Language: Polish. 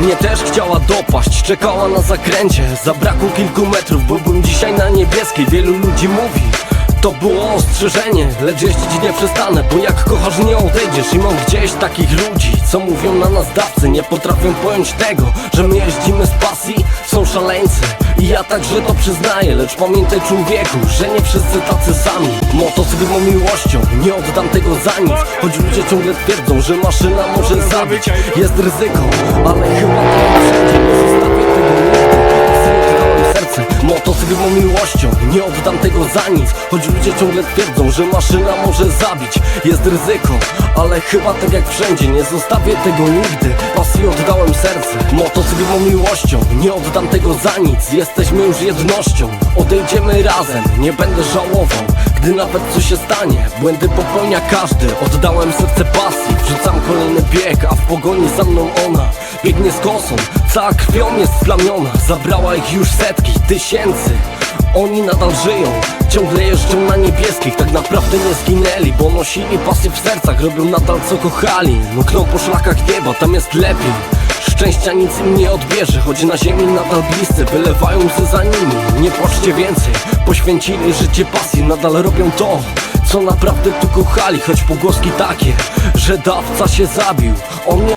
Mnie też chciała dopaść, czekała na zakręcie. Zabrakło kilku metrów, byłbym dzisiaj na niebieskiej. Wielu ludzi mówi to było ostrzeżenie, lecz jeździć nie przestanę Bo jak kochasz nie odejdziesz. I mam gdzieś takich ludzi Co mówią na nas dawcy, nie potrafią pojąć tego Że my jeździmy z pasji, szaleńcy. I ja także to przyznaję, lecz pamiętaj człowieku Że nie wszyscy tacy sami. Motocykl miłością, nie oddam tego za nic. Choć ludzie ciągle twierdzą, że maszyna może zabić. Jest ryzyko, ale chyba to wszędzie Nie zostawię tego nigdy. Oddałem serce, motocykl miłością Nie oddam tego za nic. Choć ludzie ciągle twierdzą, że maszyna może zabić. Jest ryzyko, ale chyba tak jak wszędzie Nie zostawię tego nigdy. Pasji oddałem serce Mą miłością Nie oddam tego za nic. Jesteśmy już jednością Odejdziemy razem, nie będę żałował Gdy nawet coś się stanie. Błędy popełnia każdy Oddałem serce pasji. Wrzucam kolejny bieg A w pogoni za mną ona. Biegnie z kosą Cała krwią jest splamiona Zabrała ich już setki, tysięcy. Oni nadal żyją, ciągle jeżdżą na niebieskich. Tak naprawdę nie zginęli, bo nosili pasję w sercach. Robią nadal co kochali, mkną po szlakach nieba, tam jest lepiej Szczęścia nic im nie odbierze, choć na ziemi nadal bliscy Wylewają łzy za nimi, nie płaczcie więcej Poświęcili życie pasji, nadal robią to Co naprawdę tu kochali, choć pogłoski takie Że dawca się zabił, on nie